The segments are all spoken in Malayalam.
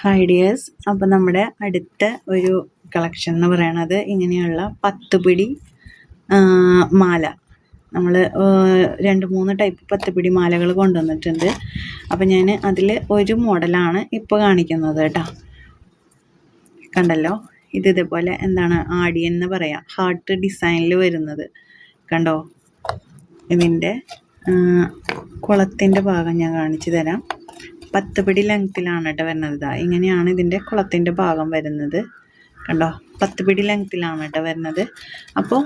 ഹായ് ഡിയേഴ്സ് അപ്പോൾ നമ്മുടെ അടുത്ത ഒരു കളക്ഷൻ എന്ന് പറയണത് ഇങ്ങനെയുള്ള പത്ത് പിടി മാല. നമ്മൾ രണ്ട് മൂന്ന് ടൈപ്പ് പത്ത് പിടി മാലകൾ കൊണ്ടുവന്നിട്ടുണ്ട്. അപ്പോൾ ഞാൻ അതിൽ ഒരു മോഡലാണ് ഇപ്പോൾ കാണിക്കുന്നത് കേട്ടോ. കണ്ടല്ലോ? ഇത് ഇതേപോലെ എന്താണ് ആടിയൻ എന്ന് പറയാം. ഹാർട്ട് ഡിസൈനിൽ വരുന്നത്. കണ്ടോ? ഇതിന്റെ കുളത്തിന്റെ ഭാഗം ഞാൻ കാണിച്ചു തരാം. പത്ത് പിടി ലെങ്ത്തിലാണ് കേട്ടോ വരുന്നത്. ഇങ്ങനെയാണ് ഇതിന്റെ കുളത്തിന്റെ ഭാഗം വരുന്നത്. കണ്ടോ? പത്ത് പിടി ലെങ്ത്തിലാണ് കേട്ടോ വരുന്നത്. അപ്പോൾ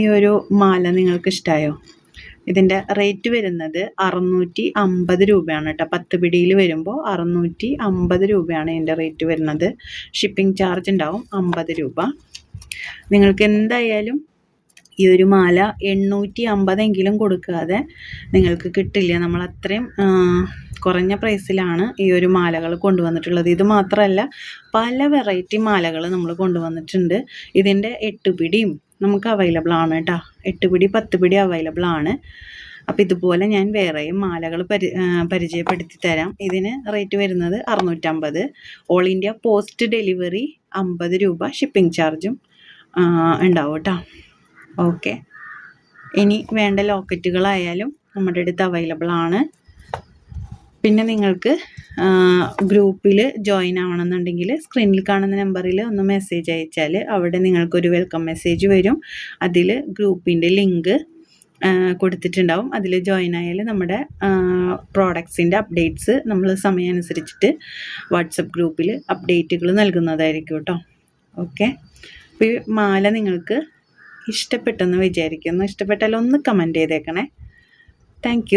ഈ ഒരു മാല നിങ്ങൾക്ക് ഇഷ്ടമായോ ഇതിന്റെ റേറ്റ് വരുന്നത് അറുന്നൂറ്റി അമ്പത് രൂപയാണ് കേട്ടോ പത്ത് പിടിയിൽ വരുമ്പോൾ അറുന്നൂറ്റി അമ്പത് രൂപയാണ് ഇതിന്റെ റേറ്റ് വരുന്നത്. ഷിപ്പിംഗ് ചാർജ് ഉണ്ടാവും അമ്പത് രൂപ. നിങ്ങൾക്ക് എന്തായാലും ഈ ഒരു മാല എണ്ണൂറ്റി അമ്പതെങ്കിലും കൊടുക്കാതെ നിങ്ങൾക്ക് കിട്ടില്ല. നമ്മൾ അത്രയും കുറഞ്ഞ പ്രൈസിലാണ് ഈ ഒരു മാലകൾ കൊണ്ടുവന്നിട്ടുള്ളത്. ഇത് മാത്രമല്ല പല വെറൈറ്റി മാലകൾ നമ്മൾ കൊണ്ടുവന്നിട്ടുണ്ട്. ഇതിന്റെ എട്ട് പിടിയും നമുക്ക് അവൈലബിൾ ആണ് കേട്ടോ. എട്ട് പിടി പത്ത് പിടി അവൈലബിൾ ആണ്. അപ്പോൾ ഇതുപോലെ ഞാൻ വേറെയും മാലകൾ പരി പരിചയപ്പെടുത്തി തരാം. ഇതിന് റേറ്റ് വരുന്നത് അറുന്നൂറ്റമ്പത്. ഓൾ ഇന്ത്യ പോസ്റ്റ് ഡെലിവറി അമ്പത് രൂപ ഷിപ്പിംഗ് ചാർജും ഉണ്ടാവും കേട്ടോ. ഓക്കെ ഇനി വേണ്ട ലോക്കറ്റുകളായാലും നമ്മുടെ അടുത്ത് അവൈലബിൾ ആണ്. പിന്നെ നിങ്ങൾക്ക് ഗ്രൂപ്പിൽ ജോയിൻ ആവണമെന്നുണ്ടെങ്കിൽ സ്ക്രീനിൽ കാണുന്ന നമ്പറിൽ ഒന്ന് മെസ്സേജ് അയച്ചാൽ അവിടെ നിങ്ങൾക്കൊരു വെൽക്കം മെസ്സേജ് വരും. അതിൽ ഗ്രൂപ്പിന്റെ ലിങ്ക് കൊടുത്തിട്ടുണ്ടാവും. അതിൽ ജോയിൻ ആയാൽ നമ്മുടെ പ്രോഡക്ട്സിന്റെ അപ്ഡേറ്റ്സ് നമ്മൾ സമയമനുസരിച്ചിട്ട് വാട്സപ്പ് ഗ്രൂപ്പിൽ അപ്ഡേറ്റുകൾ നൽകുന്നതായിരിക്കും കേട്ടോ. ഓക്കെ അപ്പോൾ ഈ മാല നിങ്ങൾക്ക് ഇഷ്ടപ്പെട്ടെന്ന് വിചാരിക്കുന്നു. ഇഷ്ടപ്പെട്ടാൽ ഒന്ന് കമന്റ് ചെയ്തേക്കണേ. താങ്ക്